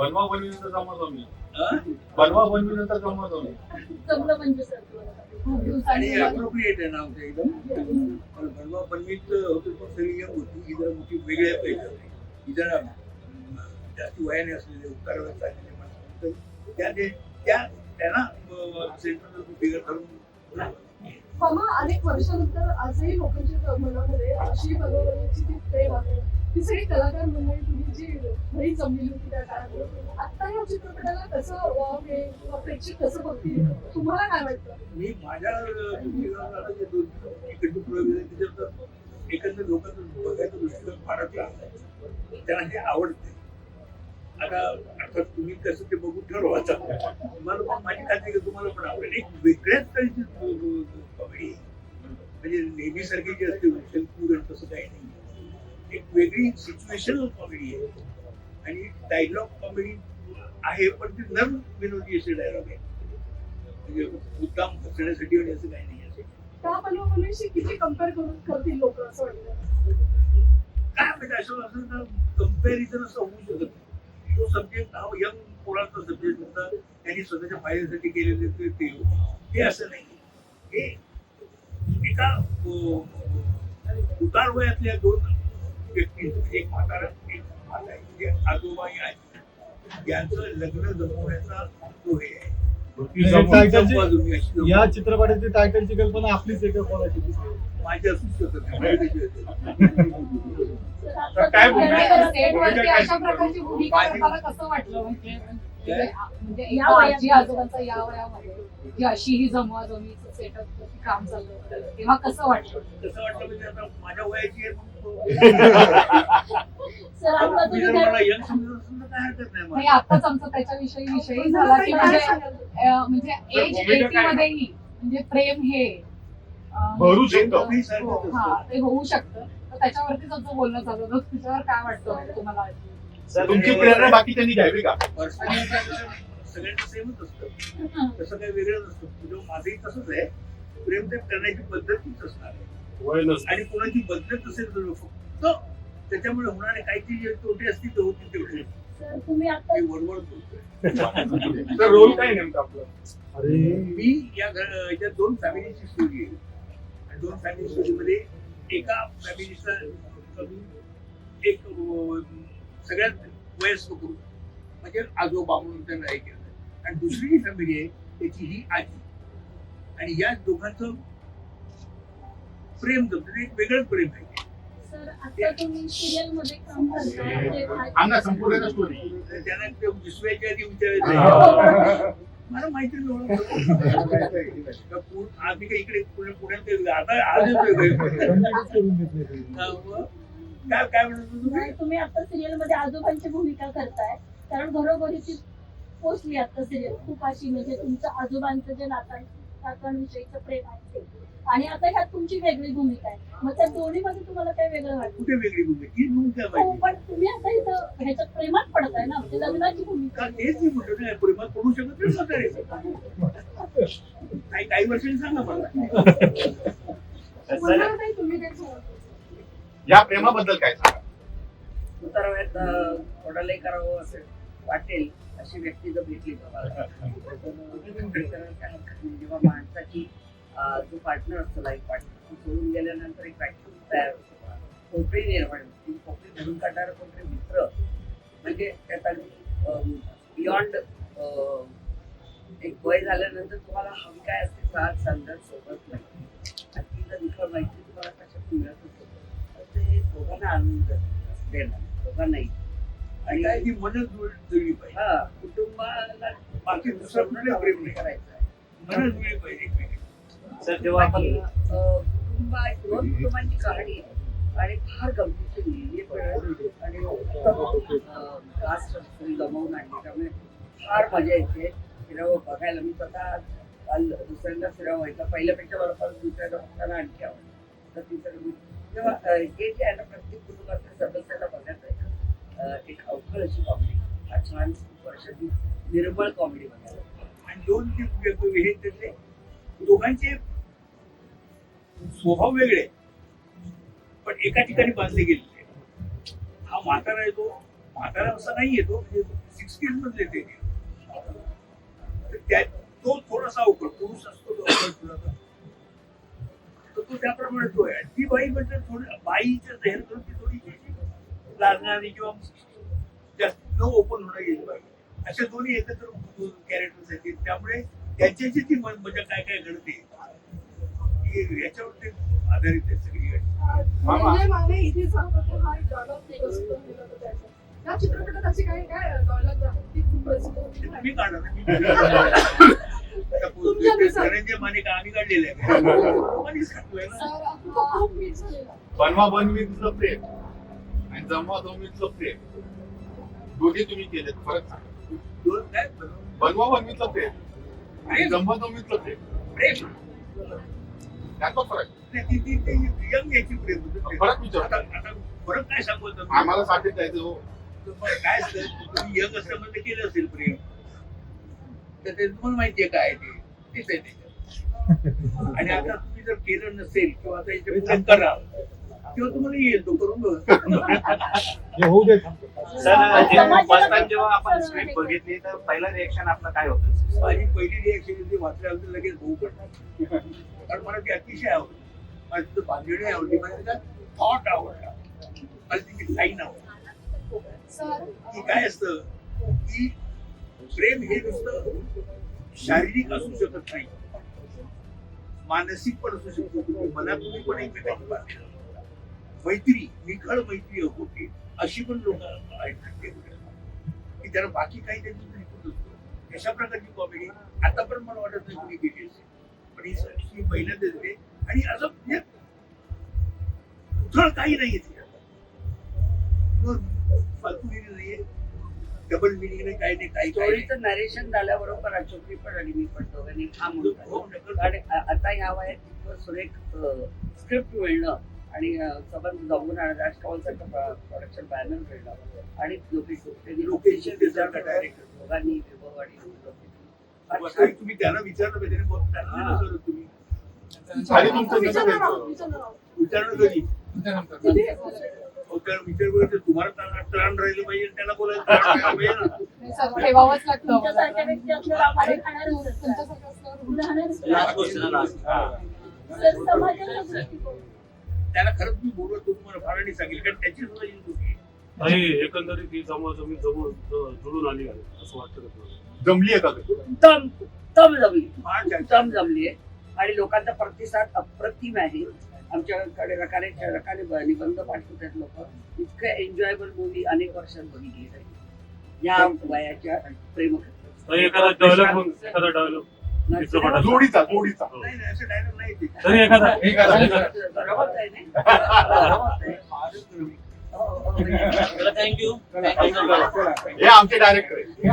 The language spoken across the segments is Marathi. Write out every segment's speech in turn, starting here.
बनवा बनवीनंतर जमा जमी हा? बनवा बनवीनंतर जमा जमी जमलं म्हणजे सर खूप आणि दिवसांनी अप्रोप्रिएट आहे ना आमच्या इथं पण बनवा बनवीत होतं पण सगळी यंग होती. ही जरा मोठी वेगळ्या पाहिजे ही जरा जास्त वयाने असलेले उत्तर वयात आलेले माणसं होते. त्या ते- त्या त्यांना सेंटर फिगर करून मामा अनेक वर्षानंतर आजही लोकांच्या मनामध्ये अशी भगवतीची ती प्रेम आहे. ती सगळी कलाकार मंडळी तुम्ही जी घरी जमलेली होती त्या काळात आता या चित्रपटाला कसं वाव मिळेल प्रेक्षक कसं बघतील? तुम्हाला काय वाटतं? मी माझ्या एकंदर लोकांचं बघायचा दृष्टिकोन फारच लहान आहे. त्यांना हे आवडते. आता अर्थात तुम्ही कसं ते बघून ठरवा आता. तुम्हाला पण माझी खात्री आहे तुम्हाला पण आवडेल. एक वेगळ्याच तऱ्हेची कॉमेडी म्हणजे नेहमीसारखी जी असते विशेष पूर आणि तसं काही नाही. एक वेगळी सिच्युएशनल कॉमेडी आहे. आणि डायलॉग कॉमेडी आहे पण ती नर्म विनोदी असे डायलॉग आहे. म्हणजे मुद्दाम हसण्यासाठी आणि असं काही नाही असे त्या पलवाशी किती कंपेअर करून करतील लोक असं वाटतं? काय म्हणजे असं असं कंपॅरिझन असं होऊ शकत नाही. तो सब्जेक्ट हा यंग पोरांचा सब्जेक्ट होता. त्यांनी स्वतःच्या फायद्यासाठी केलेले ते ते हे असं नाही. हे एका उतार वयातल्या दोन एक म्हातारा एक म्हाता आहे जे आजोबा आहे यांचं लग्न जमवण्याचा तो हे आहे. या चित्रपटाची टायटलची कल्पना आपलीच आहे का कोणाची माझ्या काय म्हणजे म्हणजे म्हणजे या एका आजोबांचा या वयामध्ये. जी अशी ही जमवा जमीचं सेटअप काम चालू होतं तेव्हा कसं वाटलं कसं वाटलं म्हणजे आता माझ्या वयाची आहे सर आता मी तुम्ही जर काय- मला यंग समजत असेल तर काय हरकत नाही नाही मला. आताच आमचा त्याच्याविषयी विषयी झाला की म्हणजे अं, म्हणजे एज भूमिका एटी? मध्येही म्हणजे प्रेम हे अं, भरू म्हणजे शकतं. दोन्ही सारखंच हो. हा ते होऊ शकतं तर त्याच्यावरतीच आमचं बोलणं चालू होतं त्याच्यावर काय वाटतं म्हणजे तुम्हाला तुमची प्रेरणा बाकीच्यांनी घ्यावी का Personally सगळ्यांचं सेमच असतं. तसं काही वेगळं नसतं. म्हणजे माझंही तसंच आहे प्रेम ते करण्याची पद्धतीच असणार आहे. आणि कोणाची बदलत असेल तर फक्त त्याच्यामुळे होणारे काहीतरी जे तोटे असतील ते होतील तेवढे. तर रोल काय नेमकं आपलं? अरे. मी या घर याच्यात दोन फॅमिलीची स्टोरी आहे. आणि दोन फॅमिली स्टोरीमध्ये एका फॅमिलीचा एक सगळ्यात वयस्क म्हणजे आजोबा म्हणून त्यांना हे केलं आणि दुसरी जी फॅमिली आहे त्याची ही आजी. आणि या दोघांचं प्रेम जमतं. एक वेगळंच प्रेम आहे. सर आता तुम्ही सिरियलमध्ये काम करताय म्हणजे काय- अंगा संपूर्ण स्टोरी त्यांना ते विसवायच्या आधी विचारायचं. मला माहिती आम्ही काही इकडे पुणे पुण्यात आता आज. हा, काय काय म्हणत तुम्ही? आता सिरियलमध्ये आजोबांची भूमिका करताय. कारण घरोघरी ती पोचली आता सिरियल खूप अशी म्हणजे तुमचं आजोबांचं जे नातं नातवांविषयीचं प्रेम आहे ते. आणि आता ह्यात तुमची वेगळी भूमिका आहे. मग त्या दोन्ही मध्ये तुम्हाला काय वेगळं वाटतं? कुठे वेगळी भूमिका? ही भूमिका हो पाहिजे. पण तुम्ही आता इथं ह्याच्यात प्रेमात पडताय ना? म्हणजे लग्नाची भूमिका. का तेच मी म्हणतो प्रेमात पडू शकत नाही म्हातारे. काही काही वर्षांनी सांगा मला. मला नाही. तुम्ही काय सांगता या प्रेमाबद्दल काय सांगा? उतरव्यात कोणालाही करावं असं वाटेल अशी व्यक्ती जर भेटली जेव्हा माणसाची जो पार्टनर असतो लाईफ पार्टनर सोडून गेल्यानंतर एक व्हॅक्युम तयार होतो. कोपरी निर्माण होते? कोपरी भरून काढणारा कोणतरी मित्र? म्हणजे त्यात अगदी बियॉन्ड एक वय झाल्यानंतर तुम्हाला हवी काय असते साथ संदर्भ सोबत नाही आणि जर निखळ माहिती तुम्हाला कशात मिळत होतं तर ते दोघांना आनंद देणार. दोघांनाही. आणि काय ती जुळ- जुळली पाहिजे. कुटुंबाला बाकी दुसरं कुठे प्रेम नाही. करायचं. मनच जुळली पाहिजे. सर जेव्हा आपण दोन कुटुंबांची कहाणी आहे. आणि फार गमतीची लिहिली पण. आणि कास्ट गमावून आणली. त्यामुळे फार मजा येते. फिरावं बघायला. मी स्वतः काल दुसऱ्यांदा फिरावं व्हायचं पहिल्यापेक्षा मला परत दुसऱ्यांदा बघताना आणखी आवडतं तर तिसरं तेव्हा अं, हे जे आहे ना प्रत्येक कुटुंबातल्या सदस्याला बघायचं आहे एक अवघड अशी कॉमेडी हा छान वर्षाची निर्मळ कॉमेडी बघायला आणि दोन ते वेगवेगळे त्यातले दोघांचे स्वभाव वेगळे पण एका ठिकाणी बांधले गेलेले हा म्हातारा आहे तो म्हातारा असा नाही येतो सिक्स सिक्स्टीज मधले ते. त्या तो थोडासा अवघड पुरुष असतो तो अवघड तर तो त्याप्रमाणे तो आहे. ती बाई म्हणजे थोडी बाईच्या जाहीर करून ती थोडी लाजणारी किंवा जास्त न ओपन होणं गेली पाहिजे अशा दोन्ही एकत्र कॅरेक्टर्स आहेत त्यामुळे त्यांच्याशी ती मजा काय काय घडते? की याच्यावर ते आधारित आहे सगळी घटना. म्हणजे इथे सांगतो की हा त्याचा. त्या चित्रपटात असे काही काय आहेत खूप प्रसिद्ध मी झालेला. बनवा बनवीतलं प्रेम. जमवीतलं प्रेम. दोघे तुम्ही केलेत फरक सांगा. बनवा बनवीतलं प्रेम. आणि जमवा जमवीतलं प्रेम. प्रेम. त्यात तो फरक ती- ती- ती याची प्रेम. फरक विचार. फरक काय? आम्हाला साठीत जायचं हो तुम्हाला काय असतं? तुम्ही यंग असल्यामध्ये केलं असेल प्रेम. तर ते तुम्हाला माहितीये काय ते. तेच आहे त्याच्यात आणि आता तुम्ही जर केलं नसेल किंवा आता करा तेव्हा तुम्हाला येईल तो करून बघ. हे होऊ दे. सर जेव्हा आपण स्क्रिप्ट. बघितली तर पहिलं रिएक्शन आपलं काय होतं? माझी पहिली रिएक्शन ती वाचल्यानंतर लगेच भाऊ पडला कारण मला ती अतिशय आवडली. मला तिथं बांधणी आवडली थॉट आवडला. मला तिची लाईन आवडली. की काय असतं? की प्रेम हे नुसतं शारीरिक असू शकत नाही. मानसिक पण असू शकतो. तुम्ही मनातून पण एकमेकांची मैत्री निखळ मैत्री होती अशी पण लोक आहेत की त्याला बाकी काही त्यांची हेतू नसतो अशा प्रकारची कॉमेडी आता पण मला वाटत नाही कुणी केली असेल. पण ही पहिल्यांदाच आहे. आणि असं म्हणजे उथळ काही तिच्यात. फालतूगिरी नाहीये. डबल मिनिंग नाही काही नाही काही नाही. स्टोरीचं नरेशन झाल्याबरोबर अचोपी पण आणि मी पण दोघांनी हो, नक्की. आणि आता ह्या वयात सुरेख स्क्रिप्ट मिळणं आणि सबंध जमून राजकवलचं प्रोडक्शन बॅनर मिळणं आणि लोकेश design director. दोघांनी विभव आणि. तुम्ही त्यांना विचारलं पाहिजे त्यांना तुम्ही. विचारणं कधी? तुम्हाला त्राण राहिलं पाहिजे त्याला बोलायला त्राण राहिलं पाहिजे ना. त्याला खरंच मी बोललो तो तुम्हाला फाराणी सांगेल कारण त्याची सुद्धा ही आहे. नाही एकंदरीत ही जमा जमीन जमून जुळून आली आहे असं वाटतं? जमली आहे का? उत्तम उत्तम जमली. उत्तम जमली आहे आणि लोकांचा प्रतिसाद अप्रतिम आहे आमच्याकडे रकाने रकाने निबंध पाठवतात लोक इतकं एन्जॉयबल मूवी अनेक वर्षात बघितली जाईल या वयाच्या प्रेम एखादा डायलॉग एखादा डायलॉग चित्रपटात. जोडीचा जोडीचा. नाही नाही असं डायलॉग नाही ते तरी एखादा एखादा बरोबर आहे नाही? बरोबर आहे. थँक्यू हे आमचे डायरेक्टर आहे हे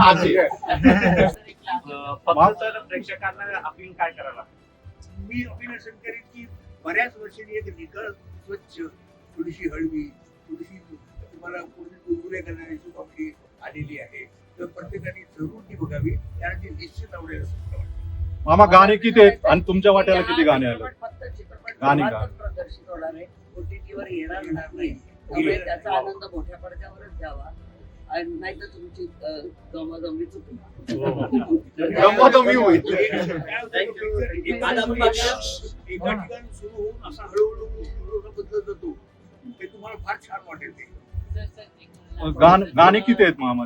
तर प्रेक्षकांना अपील काय करायला? मी अभिनंदन करेन की बऱ्याच वर्षांनी एक निकळ स्वच्छ थोडीशी हळवी थोडीशी तुम्हाला पूर्ण गुरगुरे करणारी आलेली आहे. तर प्रत्येकाने जरूर ती बघावी. कारण ती निश्चित आवडेल असं मला वाटतं. मामा गाणे किती आहेत? आणि तुमच्या वाट्याला किती गाणे आले? गाणी गृहातच प्रदर्शित होणार आहे. ओटीटीवर येणार येणार नाही. त्यामुळे त्याचा आनंद मोठ्या पडद्यावरच तुमची चुकली मी होईल एक- काय होतं की picture एका ठिकाणी- एका ठिकाणी सुरू होऊन असा हळूहळू हळूहळू बदलत जातो ते तुम्हाला फार छान वाटेल ते गाण गाणे किती आहेत मामा?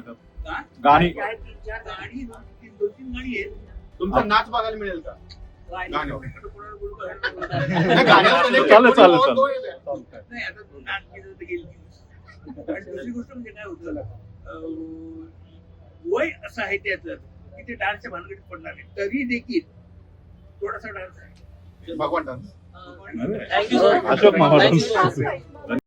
गाणी गाणी दोन तीन दोन तीन गाणी आहेत. तुमचा नाच बघायला मिळेल का गाणी गाण्यावर. कोणाला बोलू का? नाही, गाण्यावर connect चालेल, चालेल, तो- चालेल. तो येतोय. नाही आता तू नाच केलं तर गेली आणि दुसरी गोष्ट म्हणजे काय होतं अं, वय असं आहे त्याचं की ते डान्सच्या भानगडीत पडणार नाही तरी देखील थोडासा डान्स आहे Bhagwan dance thank you sir Ashok Thank you. Time,